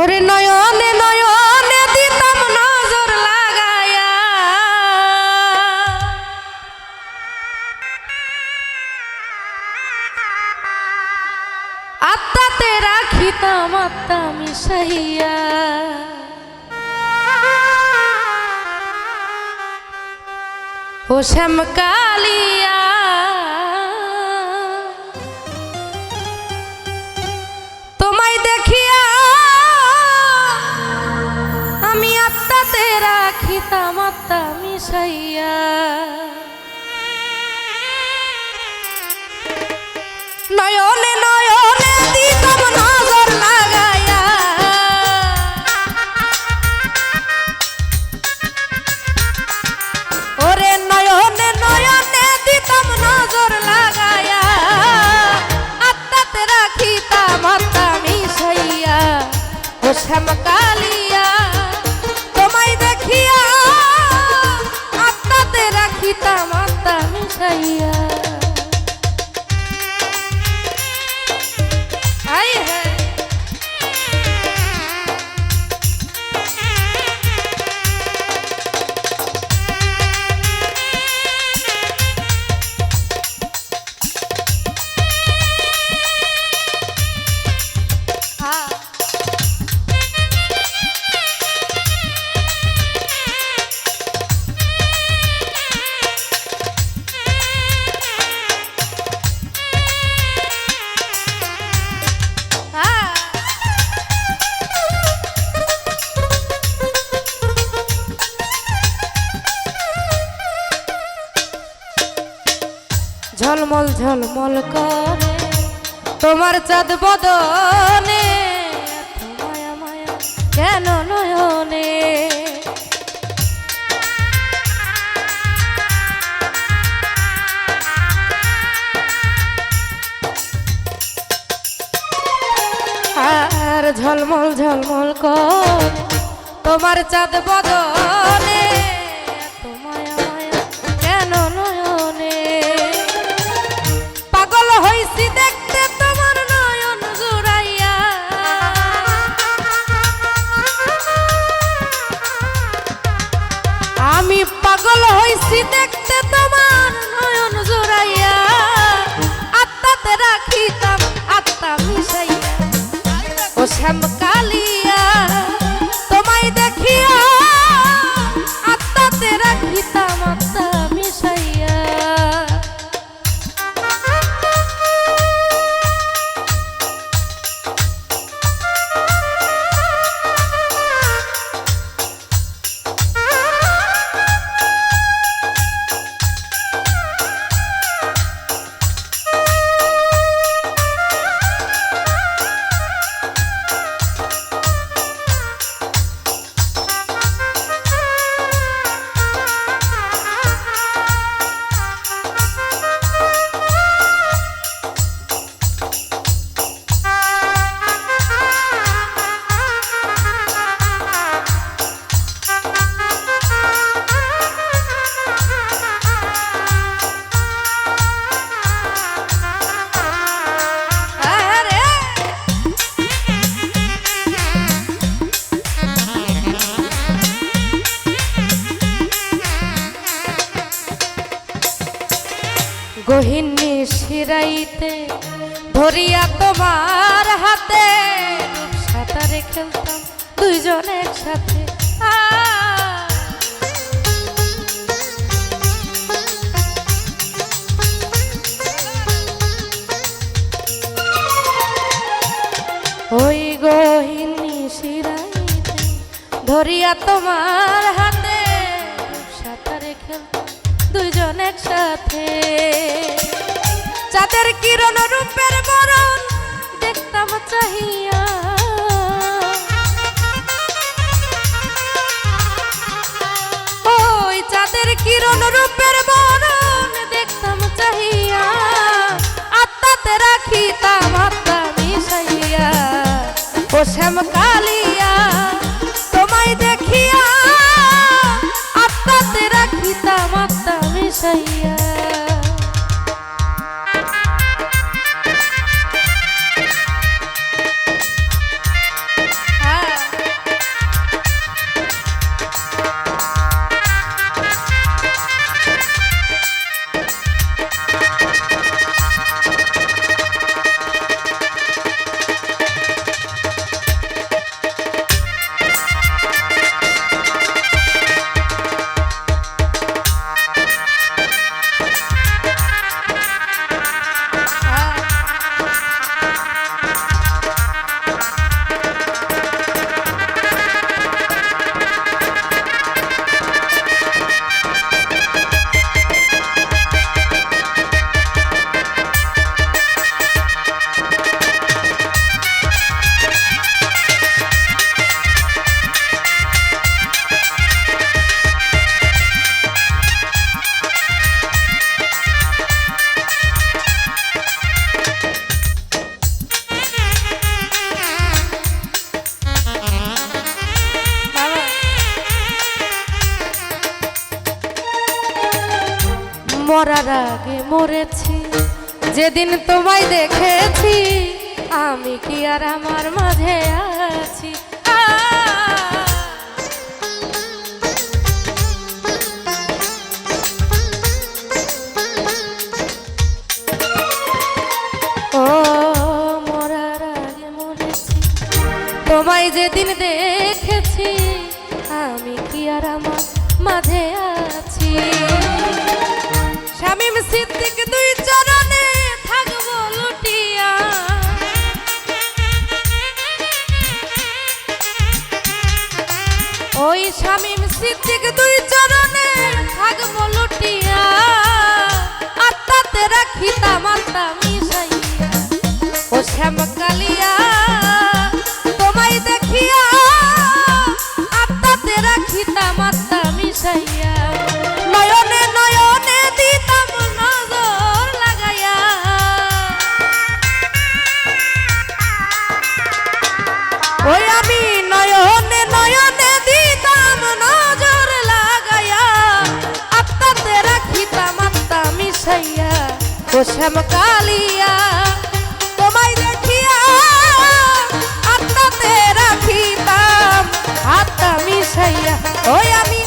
ওরে নয়নে নয়নে দিতাম নজর লাগায়া। আত্মাতে রাখিতাম আত্মা মিশাইয়া। ও শ্যাম মিশাইয়া নয়নে নয়নে দিতাম নজর লাগাইয়া। ওরে নয়নে নয়নে দিতাম নজর লাগায়া আত্মাতে রাখিতাম আত্মা মিশাইয়া। ও শ্যাম ঝলমল ঝলমল করে। তোমার চাঁদ বদনে মায়া মায়া কেন নয়নে? আর ঝলমল ঝলমল কর। তোমার চাঁদ বদনে গহিনী শিরাইতে ধরিয়া তোমার হাতে সাঁতারে খেলতাম দুইজন একসাথে। ওই গহিনী শিরাইতে ধরিয়া তোমার হাতে সাঁতারে খেল দুইজন একসাথে। চাঁদের কিরণ রূপের বরণ দেখতাম চাহিয়া। ওই চাঁদের কিরণ ও শ্যাম মরেছি, যেদিন তোমায় দেখেছি, আমি কি আর আমার মাঝে আছি? ও, মরার আগে মরেছি, তোমায় যেদিন দেখেছি, আমি কি আর আমার মাঝে আছি? শামিম সিদ্দিক ও শ্যামকালিয়া তোমায় দেখিয়া আত্মাতে রাখিবাম আত্মা মিশাইয়া ওই আমি